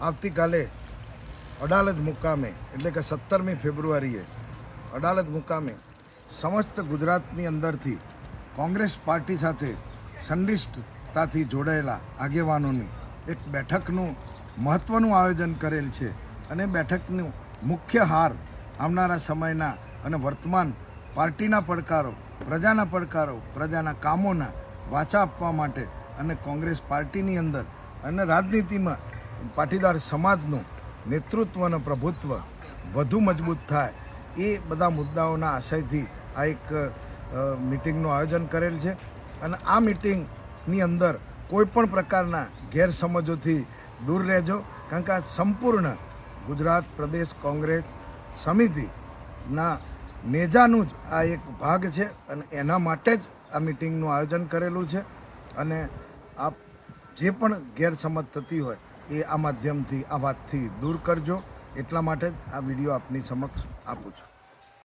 આવતીકાલે અડાલજ મુકામે, એટલે કે સત્તરમી ફેબ્રુઆરીએ અડાલજ મુકામે સમસ્ત ગુજરાતની અંદરથી કોંગ્રેસ પાર્ટી સાથે સંનિષ્ઠતાથી જોડાયેલા આગેવાનોની એક બેઠકનું મહત્ત્વનું આયોજન કરેલ છે અને બેઠકનું મુખ્ય હાર આવનારા સમયના અને વર્તમાન પાર્ટીના પડકારો, પ્રજાના પડકારો, પ્રજાના કામોના વાચા આપવા માટે અને કોંગ્રેસ પાર્ટીની અંદર અને રાજનીતિમાં પાટીદાર સમાજનું નેતૃત્વ અને પ્રભુત્વ વધુ મજબૂત થાય એ બધા મુદ્દાઓના આશયથી આ એક મિટિંગનું આયોજન કરેલ છે. અને આ મિટિંગની અંદર કોઈપણ પ્રકારના ગેરસમજોથી દૂર રહેજો. કારણ કે આ સંપૂર્ણ ગુજરાત પ્રદેશ કોંગ્રેસ સમિતિના નેજાનું જ આ એક ભાગ છે અને એના માટે જ આ મિટિંગનું આયોજન કરેલું છે. અને આપ જે પણ ગેરસમજ થતી હોય એ આ માધ્યમથી, આ વાતથી દૂર કરજો. એટલા માટે જ આ વીડિયો આપની સમક્ષ આપું છું.